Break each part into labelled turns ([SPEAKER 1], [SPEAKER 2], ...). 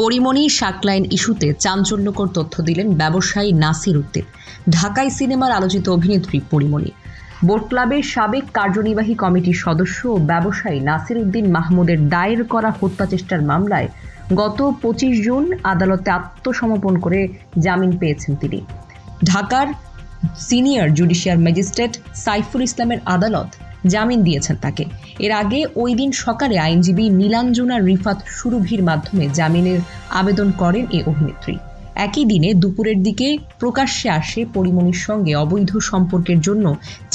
[SPEAKER 1] পরিমণি শাকলাইন ইস্যুতে চাঞ্চল্যকর তথ্য দিলেন ব্যবসায়ী নাসির উদ্দিন ঢাকায় সিনেমার আলোচিত অভিনেত্রী পরিমণি বোট ক্লাবের সাবেক কার্যনির্বাহী কমিটির সদস্য ও ব্যবসায়ী নাসির উদ্দিন মাহমুদের দায়ের করা হত্যা চেষ্টার মামলায় গত পঁচিশ জুন আদালতে আত্মসমর্পণ করে জামিন পেয়েছেন তিনি ঢাকার সিনিয়র জুডিশিয়াল ম্যাজিস্ট্রেট সাইফুল ইসলামের আদালত জামিন দিয়েছেন তাকে এর আগে ওই দিন সকালে আইনজীবী নীলাঞ্জনা রিফাত সুরভির মাধ্যমে জামিনের আবেদন করেন এ অভিনেত্রী একই দিনে দুপুরের দিকে প্রকাশ্যে আসে পরিমণির সঙ্গে অবৈধ সম্পর্কের জন্য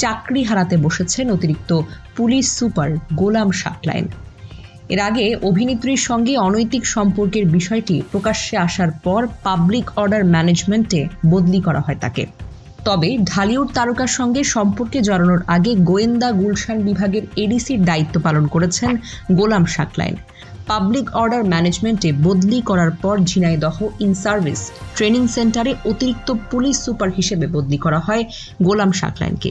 [SPEAKER 1] চাকরি হারাতে বসেছেন অতিরিক্ত পুলিশ সুপার গোলাম শাকলাইন এর আগে অভিনেত্রীর সঙ্গে অনৈতিক সম্পর্কের বিষয়টি প্রকাশ্যে আসার পর পাবলিক অর্ডার ম্যানেজমেন্টে বদলি করা হয় তাকে তবে ঢালিউড তারকার সঙ্গে সম্পর্কে জড়ানোর আগে গোয়েন্দা গুলশান বিভাগের এডিসির দায়িত্ব পালন করেছেন গোলাম শাকলাইন পাবলিক অর্ডার ম্যানেজমেন্টে বদলি করার পর ঝিনাইদহ ইন সার্ভিস ট্রেনিং সেন্টারে অতিরিক্ত পুলিশ সুপার হিসেবে বদলি করা হয় গোলাম শাকলাইনকে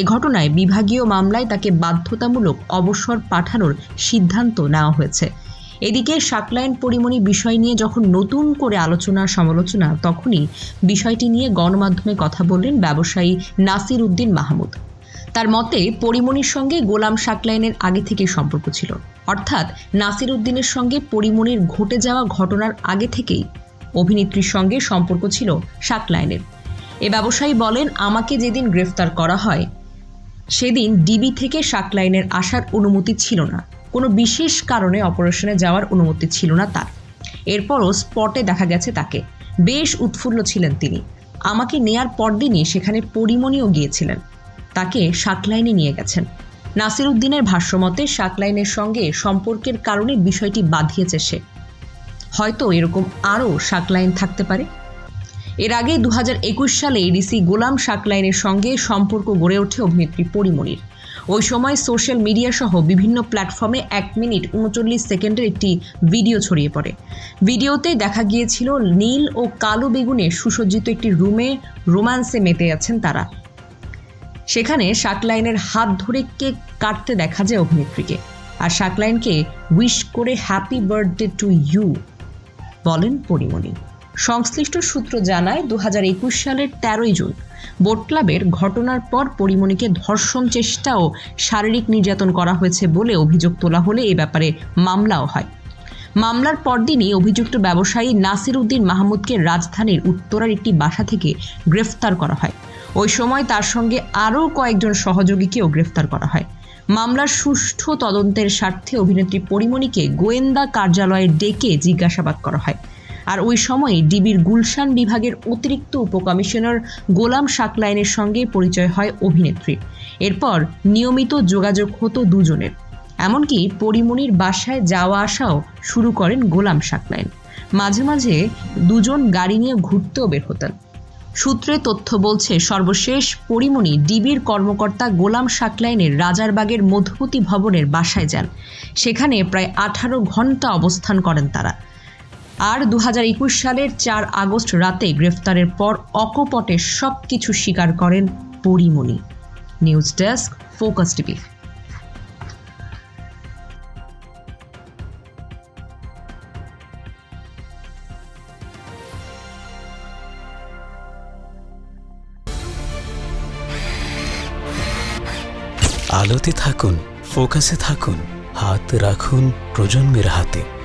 [SPEAKER 1] এ ঘটনায় বিভাগীয় মামলায় তাকে বাধ্যতামূলক অবসর পাঠানোর সিদ্ধান্ত নেওয়া হয়েছে এদিকে শাকলায়ন পরিমণি বিষয় নিয়ে যখন নতুন করে আলোচনা সমালোচনা তখনই বিষয়টি নিয়ে গণমাধ্যমে কথা বললেন ব্যবসায়ী নাসির উদ্দিন মাহমুদ তার মতে পরিমণির সঙ্গে গোলাম শাকলাইনের আগে থেকে সম্পর্ক ছিল অর্থাৎ নাসির উদ্দিনের সঙ্গে পরিমণির ঘটে যাওয়া ঘটনার আগে থেকেই অভিনেত্রীর সঙ্গে সম্পর্ক ছিল শাকলাইনের এ ব্যবসায়ী বলেন আমাকে যেদিন গ্রেফতার করা হয় সেদিন ডিবি থেকে শাকলাইনের আসার অনুমতি ছিল না কোনো বিশেষ কারণে অপারেশনে যাওয়ার অনুমতি ছিল না তার এরপরও স্পটে দেখা গেছে তাকে বেশ উৎফুল্ল ছিলেন তিনি আমাকে নেয়ার পরদিনই সেখানে পরিমণিও গিয়েছিলেন তাকে শাকলাইনে নিয়ে গেছেন নাসির উদ্দিনের ভাষ্যমতে শাকলাইনের সঙ্গে সম্পর্কের কারণে বিষয়টি বাঁধিয়েছে সে হয়তো এরকম আরও শাকলাইন থাকতে পারে এর আগে দু সালে এডিসি গোলাম শাকলাইনের সঙ্গে সম্পর্ক গড়ে ওঠে অভিনেত্রী পরিমণির ওই সময় সোশ্যাল মিডিয়া সহ বিভিন্ন প্ল্যাটফর্মে এক মিনিট উনচল্লিশ সেকেন্ডের একটি ভিডিও ছড়িয়ে পড়ে ভিডিওতে দেখা গিয়েছিল নীল ও কালো বেগুনে সুসজ্জিত একটি রুমে রোম্যান্সে মেতে আছেন তারা সেখানে শাকলাইনের হাত ধরে কেক কাটতে দেখা যায় অভিনেত্রীকে আর শাকলাইনকে উইশ করে হ্যাপি বার্থডে টু ইউ বলেন পরিমণি সংশ্লিষ্ট সূত্র জানায় দু সালের তেরোই জুন বোট ক্লাবের ঘটনার পর পরিমণিকে ধর্ষণ চেষ্টা ও শারীরিক নির্যাতন করা হয়েছে বলে অভিযোগ তোলা হলে এ ব্যাপারে মামলাও হয় মামলার পরদিনই অভিযুক্ত ব্যবসায়ী নাসির উদ্দিন মাহমুদকে রাজধানীর উত্তরার একটি বাসা থেকে গ্রেফতার করা হয় ওই সময় তার সঙ্গে আরও কয়েকজন সহযোগীকেও গ্রেফতার করা হয় মামলার সুষ্ঠু তদন্তের স্বার্থে অভিনেত্রী পরিমণিকে গোয়েন্দা কার্যালয়ে ডেকে জিজ্ঞাসাবাদ করা হয় আর ওই সময়ে ডিবির গুলশান বিভাগের অতিরিক্ত উপকমিশনার গোলাম শাকলাইনের সঙ্গে পরিচয় হয় অভিনেত্রীর এরপর নিয়মিত যোগাযোগ হতো দুজনের এমনকি পরিমণির বাসায় যাওয়া আসাও শুরু করেন গোলাম শাকলাইন মাঝে মাঝে দুজন গাড়ি নিয়ে ঘুরতেও বের হতেন সূত্রে তথ্য বলছে সর্বশেষ পরিমণি ডিবির কর্মকর্তা গোলাম শাকলাইনের রাজারবাগের মধুপতি ভবনের বাসায় যান সেখানে প্রায় আঠারো ঘন্টা অবস্থান করেন তারা আর দু সালের চার আগস্ট রাতে গ্রেফতারের পর অকপটে সব কিছু স্বীকার করেন Porimoni news desk focus TV আলোতে থাকুন ফোকাসে থাকুন হাত রাখুন প্রজন্মের হাতে